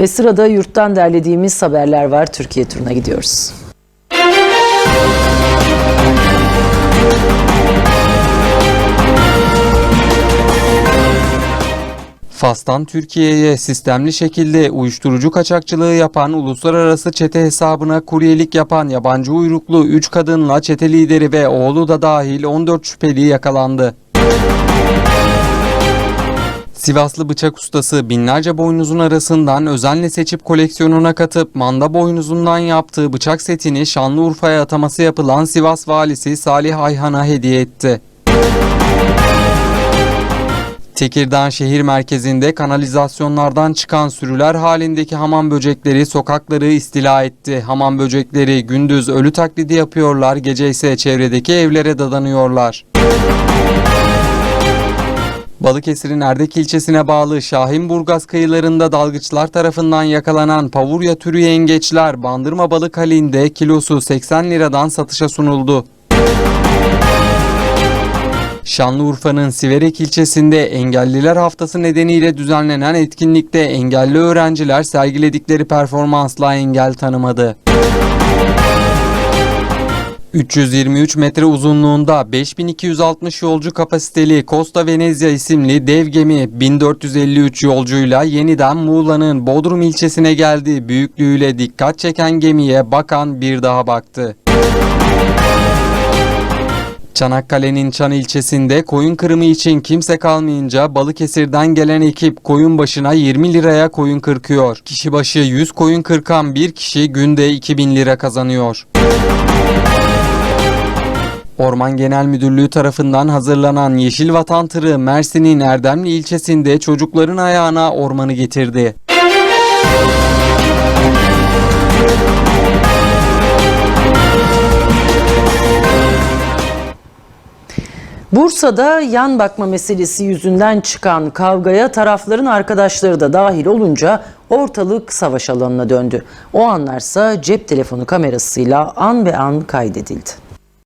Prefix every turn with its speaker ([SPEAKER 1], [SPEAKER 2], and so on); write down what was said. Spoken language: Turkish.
[SPEAKER 1] Ve sırada yurttan derlediğimiz haberler var. Türkiye turuna gidiyoruz.
[SPEAKER 2] Fas'tan Türkiye'ye sistemli şekilde uyuşturucu kaçakçılığı yapan uluslararası çete hesabına kuryelik yapan yabancı uyruklu 3 kadınla çete lideri ve oğlu da dahil 14 şüpheli yakalandı. Sivaslı bıçak ustası binlerce boynuzun arasından özenle seçip koleksiyonuna katıp manda boynuzundan yaptığı bıçak setini Şanlıurfa'ya ataması yapılan Sivas valisi Salih Ayhan'a hediye etti. Tekirdağ şehir merkezinde kanalizasyonlardan çıkan sürüler halindeki hamam böcekleri sokakları istila etti. Hamam böcekleri gündüz ölü taklidi yapıyorlar, gece ise çevredeki evlere dadanıyorlar. Balıkesir'in Erdek ilçesine bağlı Şahinburgaz kıyılarında dalgıçlar tarafından yakalanan pavurya türü yengeçler bandırma balık halinde kilosu 80 liradan satışa sunuldu. Şanlıurfa'nın Siverek ilçesinde Engelliler Haftası nedeniyle düzenlenen etkinlikte engelli öğrenciler sergiledikleri performansla engel tanımadı. 323 metre uzunluğunda 5260 yolcu kapasiteli Costa Venezia isimli dev gemi 1453 yolcuyla yeniden Muğla'nın Bodrum ilçesine geldi. Büyüklüğüyle dikkat çeken gemiye bakan bir daha baktı. Çanakkale'nin Çan ilçesinde koyun kırımı için kimse kalmayınca Balıkesir'den gelen ekip koyun başına 20 liraya koyun kırkıyor. Kişi başı 100 koyun kırkan bir kişi günde 2000 lira kazanıyor. Orman Genel Müdürlüğü tarafından hazırlanan Yeşil Vatan Tırı Mersin'in Erdemli ilçesinde çocukların ayağına ormanı getirdi.
[SPEAKER 1] Bursa'da yan bakma meselesi yüzünden çıkan kavgaya tarafların arkadaşları da dahil olunca ortalık savaş alanına döndü. O anlarsa cep telefonu kamerasıyla an be an kaydedildi.